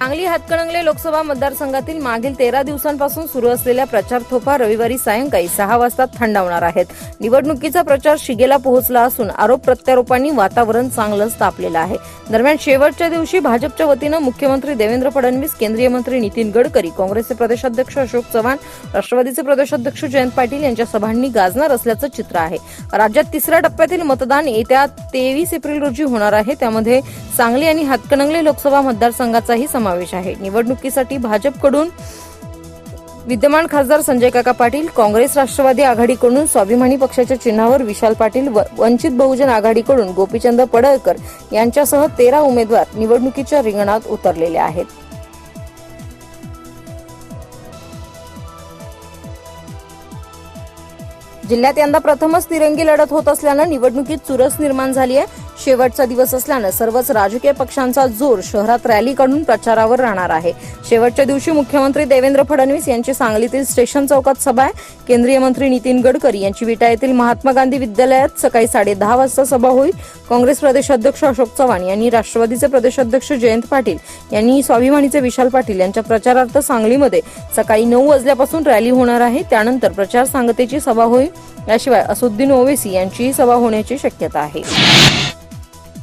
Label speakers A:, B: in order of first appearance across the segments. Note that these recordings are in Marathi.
A: सांगली हातकणंगले लोकसभा मतदारसंघातील मागील तेरा दिवसांपासून सुरू असलेल्या प्रचार थोपा रविवारी सायंकाळी सहा वाजता थंडावणार आहेत. निवडणुकीचा प्रचार शिगेला पोहोचला असून आरोप प्रत्यारोपांनी वातावरण चांगलंच तापलेलं आहे. दरम्यान शेवटच्या दिवशी भाजपच्या वतीनं मुख्यमंत्री देवेंद्र फडणवीस केंद्रीय मंत्री नितीन गडकरी काँग्रेसचे प्रदेशाध्यक्ष अशोक चव्हाण राष्ट्रवादीचे प्रदेशाध्यक्ष जयंत पाटील यांच्या सभांनी गाजणार असल्याचं चित्र आहे. राज्यात तिसऱ्या टप्प्यातील मतदान येत्या तेवीस एप्रिल रोजी होणार आहे. त्यामध्ये सांगली आणि हातकणंगले लोकसभा मतदारसंघाचाही समावेश आहे. निवडणुकीसाठी भाजपकडून विद्यमान खासदार संजय काका पाटील काँग्रेस राष्ट्रवादी आघाडीकडून स्वाभिमानी पक्षाच्या चिन्हावर विशाल पाटील व वंचित बहुजन आघाडीकडून गोपीचंद पडळकर यांच्यासह तेरा उमेदवार निवडणुकीच्या रिंगणात उतरलेले आहेत. जिल्ह्यात यंदा प्रथमच तिरंगी लढत होत असल्यानं निवडणुकीत चुरस निर्माण झाली आहे. शेवटचा दिवस असल्यानं सर्वच राजकीय पक्षांचा जोर शहरात रॅली काढून प्रचारावर राहणार आहे. शेवटच्या दिवशी मुख्यमंत्री देवेंद्र फडणवीस यांची सांगलीतील स्टेशन चौकात सभा आहे. केंद्रीय मंत्री नितीन गडकरी यांची विटा येथील महात्मा गांधी विद्यालयात सकाळी साडे दहा वाजता सभा होईल. काँग्रेस प्रदेशाध्यक्ष अशोक चव्हाण यांनी राष्ट्रवादीचे प्रदेशाध्यक्ष जयंत पाटील यांनी स्वाभिमानीचे विशाल पाटील यांच्या प्रचारार्थ सांगलीमध्ये सकाळी नऊ वाजल्यापासून रॅली होणार आहे. त्यानंतर प्रचार सांगतेची सभा होईल. याशिवाय असुद्दीन ओवेसी यांचीही सभा होण्याची शक्यता आहे.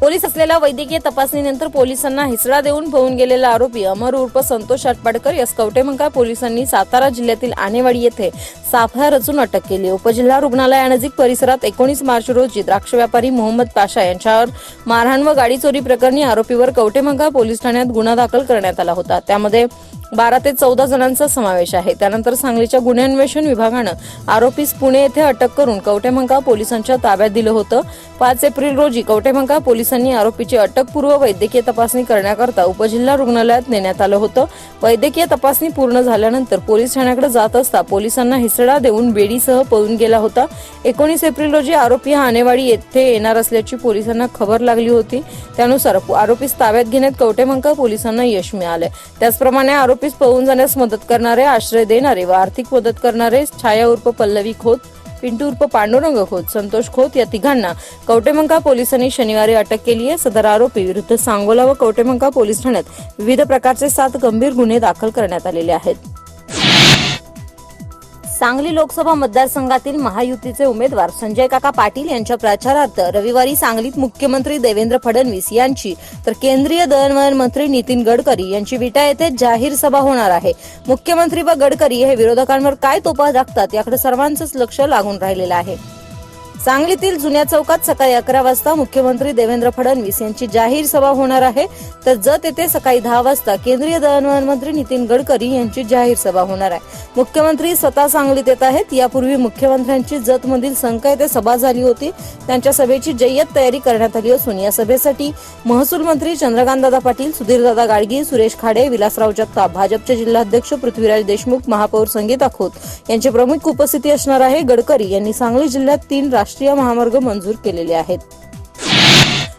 A: पोलीस असलेल्या वैद्यकीय तपासणीनंतर पोलिसांना हिसडा देऊन पळून गेलेला आरोपी अमर उर्फ संतोष आटपाडकर यास कवटेमंका पोलिसांनी सातारा जिल्ह्यातील आनेवाडी येथे साफळा रचून अटक केली. उपजिल्हा रुग्णालयानजीक परिसरात एकोणीस मार्च रोजी द्राक्ष व्यापारी मोहम्मद पाशा यांच्यावर मारहाण व गाडी चोरी प्रकरणी आरोपीवर कवटेमंका पोलीस ठाण्यात गुन्हा दाखल करण्यात आला होता. त्यामध्ये बारा ते चौदा जणांचा समावेश आहे. त्यानंतर सांगलीच्या गुन्हे अन्वेषण विभागानं आरोपीस पुणे येथे अटक करून कवटेमंका पोलिसांच्या ताब्यात दिलं होतं. पाच एप्रिल रोजी कवटेमंका पोलिसांनी आरोपीची अटकपूर्व वैद्यकीय तपासणी करण्याकरता उपजिल्हा रुग्णालयात नेण्यात आलं होतं. वैद्यकीय तपासणी पूर्ण झाल्यानंतर पोलीस ठाण्याकडे जात असता पोलिसांना हिसडा देऊन बेडीसह पळून गेला होता. एकोणीस एप्रिल रोजी आरोपी हा आनेवाडी येथे येणार असल्याची पोलिसांना खबर लागली होती. त्यानुसार आरोपीस ताब्यात घेण्यात कवटेमंका पोलिसांना यश मिळालं त्याचप्रमाणे आरोपीस पळून जाण्यास मदत करणारे आश्रय देणारे व आर्थिक मदत करणारे छाया उर्फ पल्लवी खोत पिंटू उर्फ पांडुरंग खोत संतोष खोत या तिघांना कवटेमंका पोलिसांनी शनिवारी अटक केली आहे. सदर आरोपी विरुद्ध सांगोला व कवटेमंका पोलीस ठाण्यात विविध प्रकारचे सात गंभीर गुन्हे दाखल करण्यात आलेले आहेत. सांगली लोकसभा मतदारसंघातील महायुतीचे उमेदवार संजय काका पाटील यांच्या प्रचारार्थ रविवारी सांगलीत मुख्यमंत्री देवेंद्र फडणवीस यांची तर केंद्रीय दळणवळण मंत्री नितीन गडकरी यांची विटा येथे जाहीर सभा होणार आहे. मुख्यमंत्री व गडकरी हे विरोधकांवर काय तोपा टाकतात याकडे सर्वांचंच लक्ष लागून राहिलेलं आहे. सांगलीतील जुन्या चौकात सकाळी अकरा वाजता मुख्यमंत्री देवेंद्र फडणवीस यांची जाहीर सभा होणार आहे. तर जत येथे सकाळी दहा वाजता केंद्रीय दळणवळण मंत्री नितीन गडकरी यांची जाहीर सभा होणार आहे. मुख्यमंत्री स्वतः सांगलीत येत आहेत. यापूर्वी मुख्यमंत्र्यांची जत मधील संका येथे सभा झाली होती. त्यांच्या सभेची जय्यत तयारी करण्यात आली असून या सभेसाठी महसूल मंत्री चंद्रकांतदादा पाटील सुधीरदादा गाडगी सुरेश खाडे विलासराव जगताप भाजपचे जिल्हाध्यक्ष पृथ्वीराज देशमुख महापौर संगीता खोत यांची प्रमुख उपस्थिती असणार आहे. गडकरी यांनी सांगली जिल्ह्यात तीन राष्ट्रीय महामार्ग मंजूर केलेले आहेत.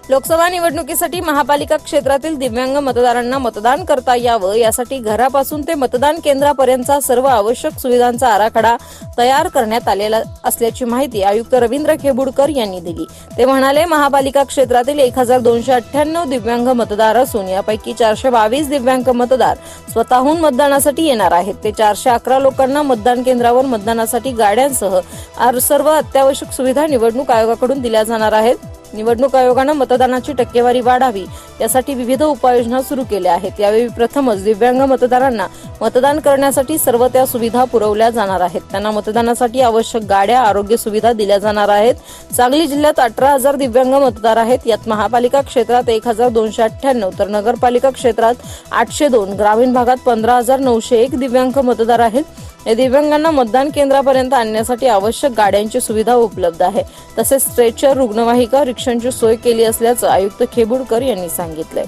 A: लोकसभा निवडणुकीसाठी महापालिका क्षेत्रातील दिव्यांग मतदारांना मतदान करता यावं यासाठी घरापासून ते मतदान केंद्रापर्यंतचा सर्व आवश्यक सुविधांचा आराखडा तयार करण्यात आलेला असल्याची माहिती आयुक्त रवींद्र खेबुडकर यांनी दिली. ते म्हणाले महापालिका क्षेत्रातील एक हजार दोनशे अठ्ठ्याण्णव दिव्यांग मतदार असून यापैकी चारशे बावीस दिव्यांग मतदार स्वतःहून मतदानासाठी येणार आहेत. ते चारशे अकरा लोकांना मतदान केंद्रावर मतदानासाठी गाड्यांसह आर- सर्व अत्यावश्यक सुविधा निवडणूक आयोगाकडून दिल्या जाणार आहेत. निवडणूक आयोगानं मतदानाची टक्केवारी वाढावी यासाठी विविध उपाययोजना सुरू केल्या आहेत. यावेळी प्रथमच दिव्यांग मतदारांना मतदान करण्यासाठी सर्व त्या सुविधा पुरवल्या जाणार आहेत. त्यांना मतदानासाठी आवश्यक गाड्या आरोग्य सुविधा दिल्या जाणार आहेत. सांगली जिल्ह्यात अठरा हजार दिव्यांग मतदार आहेत. यात महापालिका क्षेत्रात एक हजार दोनशे अठ्ठ्याण्णव तर नगरपालिका क्षेत्रात आठशे दोन ग्रामीण भागात पंधरा हजार नऊशे एक दिव्यांग मतदार आहेत. या दिव्यांगांना मतदान केंद्रापर्यंत आणण्यासाठी आवश्यक गाड्यांची सुविधा उपलब्ध आहे. तसेच स्ट्रेचर रुग्णवाहिका रिक्षांची सोय केली असल्याचं आयुक्त खेबुडकर यांनी सांगितलंय.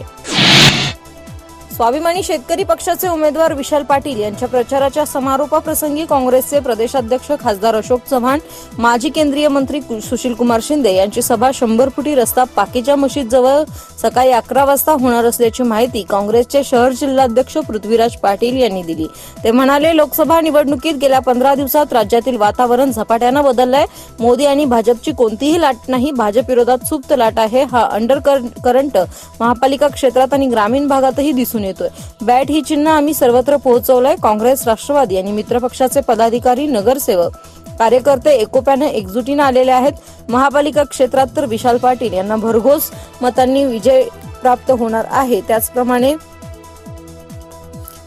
A: स्वाभिमानी शेतकरी पक्षाचे उमेदवार विशाल पाटील यांच्या प्रचाराच्या समारोपाप्रसंगी काँग्रेसचे प्रदेशाध्यक्ष खासदार अशोक चव्हाण माजी केंद्रीय मंत्री कु- सुशीलकुमार शिंदे यांची सभा शंभर फुटी रस्ता पाकीच्या मशीद जवळ सकाळी अकरा वाजता होणार असल्याची माहिती काँग्रेसचे शहर जिल्हाध्यक्ष पृथ्वीराज पाटील यांनी दिली. ते म्हणाले लोकसभा निवडणुकीत गेल्या पंधरा दिवसात राज्यातील वातावरण झपाट्यानं बदललंय. मोदी आणि भाजपची कोणतीही लाट नाही भाजप विरोधात सुप्त लाट आहे. हा अंडर करंट महापालिका क्षेत्रात आणि ग्रामीण भागातही दिसून येतोय बॅट ही चिन्ह आम्ही सर्वत्र पोहोचवलंय. काँग्रेस राष्ट्रवादी आणि मित्रपक्षाचे पदाधिकारी नगरसेवक कार्यकर्ते एकोप्यानं एकजुटीनं आलेले आहेत. महापालिका क्षेत्रात तर विशाल पाटील यांना भरघोस मतांनी विजय प्राप्त होणार आहे. त्याचप्रमाणे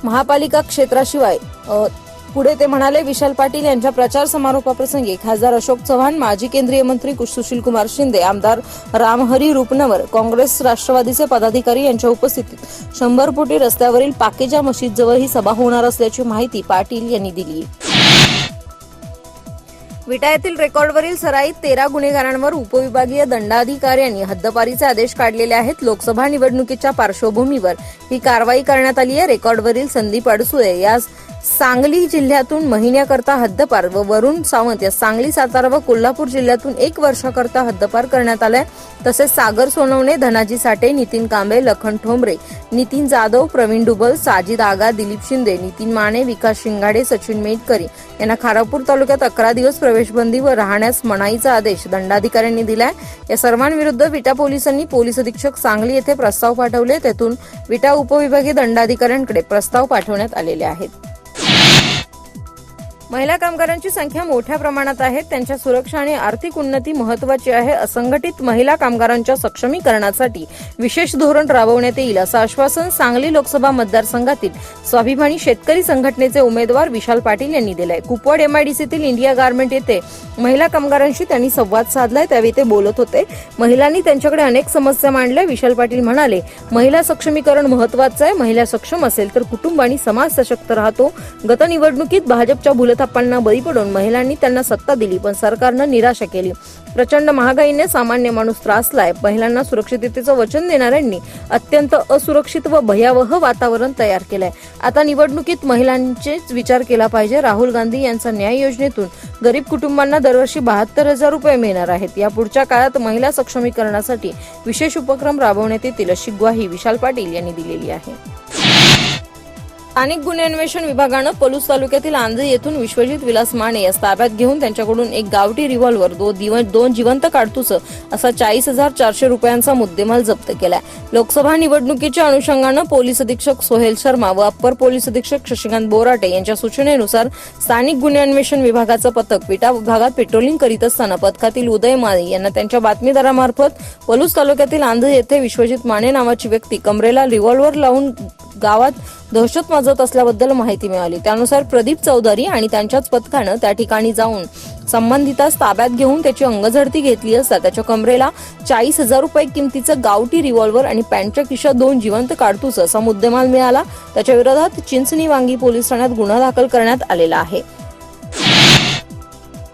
A: महापालिका क्षेत्राशिवाय पुढे ते म्हणाले विशाल पाटील यांच्या प्रचार समारोपाप्रसंगी खासदार अशोक चव्हाण माजी केंद्रीय मंत्री सुशील कुमार शिंदे आमदार रामहरी रुपनवर काँग्रेस राष्ट्रवादीचे पदाधिकारी यांच्या उपस्थितीत शंभर फुटी रस्त्यावरील पाकेजा मशीद जवळ ही सभा होणार असल्याची माहिती पाटील यांनी दिली. विटा येथील रेकॉर्डवरील सराईत तेरा गुन्हेगारांवर उपविभागीय दंडाधिकाऱ्यांनी हद्दपारीचे आदेश काढलेले आहेत. लोकसभा निवडणुकीच्या पार्श्वभूमीवर ही कारवाई करण्यात आली आहे रेकॉर्डवरील संदीप अडसुळे यास सांगली जिल्ह्यातून महिन्याकरता हद्दपार व वरुण सावंत या सांगली सातारा व कोल्हापूर जिल्ह्यातून एक वर्षाकरता हद्दपार करण्यात आलाय. तसेच सागर सोनवणे धनाजी साठे नितीन कांबळे लखन ठोंबरे नितीन जाधव प्रवीण डुबल साजिद आगा दिलीप शिंदे नितीन माने विकास शिंगाडे सचिन मेटकरी यांना खारापूर तालुक्यात अकरा दिवस प्रवेशबंदी व राहण्यास मनाईचा आदेश दंडाधिकाऱ्यांनी दिलाय. या सर्वांविरुद्ध विटा पोलिसांनी पोलीस अधीक्षक सांगली येथे प्रस्ताव पाठवले. त्यातून विटा उपविभागीय दंडाधिकाऱ्यांकडे प्रस्ताव पाठवण्यात आलेले आहेत. महिला कामगारांची संख्या मोठ्या प्रमाणात आहे. त्यांच्या सुरक्षा आणि आर्थिक उन्नती महत्वाची आहे. असंघटित महिला कामगारांच्या सक्षमीकरणासाठी विशेष धोरण राबवण्यात येईल असं आश्वासन सांगली लोकसभा मतदारसंघातील स्वाभिमानी शेतकरी संघटनेचे उमेदवार विशाल पाटील यांनी दिलंय. कुपवाड एमआयडीसीतील इंडिया गार्मेंट येथे महिला कामगारांशी त्यांनी संवाद साधलाय. त्यावेळी ते बोलत होते. महिलांनी त्यांच्याकडे अनेक समस्या मांडल्या. विशाल पाटील म्हणाले महिला सक्षमीकरण महत्वाचं आहे. महिला सक्षम असेल तर कुटुंब आणि समाज सशक्त राहतो. गत निवडणुकीत भाजपच्या भूलथापांना बळी पडून महिलांनी त्यांना सत्ता दिली पण सरकारनं निराशा केली. प्रचंड महागाईने सामान्य माणूस त्रासलाय. महिलांना सुरक्षिततेचं वचन देणाऱ्यांनी अत्यंत असुरक्षित व भयावह वातावरण तयार केलंय. आता निवडणुकीत महिलांचेच विचार केला पाहिजे. राहुल गांधी यांचा न्याय योजनेतून गरीब कुटुंबांना दरवर्षी बहात्तर हजार रुपये मिळणार आहेत. या पुढच्या काळात महिला सक्षमीकरणासाठी विशेष उपक्रम राबवण्यात येतील अशी ग्वाही विशाल पाटील यांनी दिलेली आहे. स्थानिक गुन्हे अन्वेषण विभागानं पलूस तालुक्यातील आंजे येथून विश्वजित विलास माने यास ताब्यात घेऊन त्यांच्याकडून एक गावठी रिव्हॉल्व्हर दो दोन जिवंत काडतुसं असा चाळीस हजार चारशे रुपयांचा मुद्देमाल जप्त केलाय. लोकसभा निवडणुकीच्या अनुषंगानं पोलीस अधीक्षक सोहेल शर्मा व अप्पर पोलीस अधीक्षक शशिकांत बोराटे यांच्या सूचनेनुसार स्थानिक गुन्हे अन्वेषण विभागाचं पथक विटा भागात पेट्रोलिंग करीत असताना पथकातील उदय माने यांना त्यांच्या बातमीदारामार्फत पलूस तालुक्यातील आंधी येथे विश्वजित माने नावाची व्यक्ती कमरेला रिव्हॉल्व्हर लावून गावात दहशत गाजत असल्याबद्दल माहिती मिळाली. त्यानुसार प्रदीप चौधरी आणि त्यांच्याच पथकानं त्या ठिकाणी जाऊन संबंधितास ताब्यात घेऊन त्याची अंगझडती घेतली असता त्याच्या कमरेला चाळीस हजार रुपये किमतीचं गावठी रिव्हॉल्व्हर आणि पॅन्टच्या खिशात दोन जिवंत काडतूस असा मुद्देमाल मिळाला. त्याच्या विरोधात चिंचणी वांगी पोलीस ठाण्यात गुन्हा दाखल करण्यात आलेला आहे.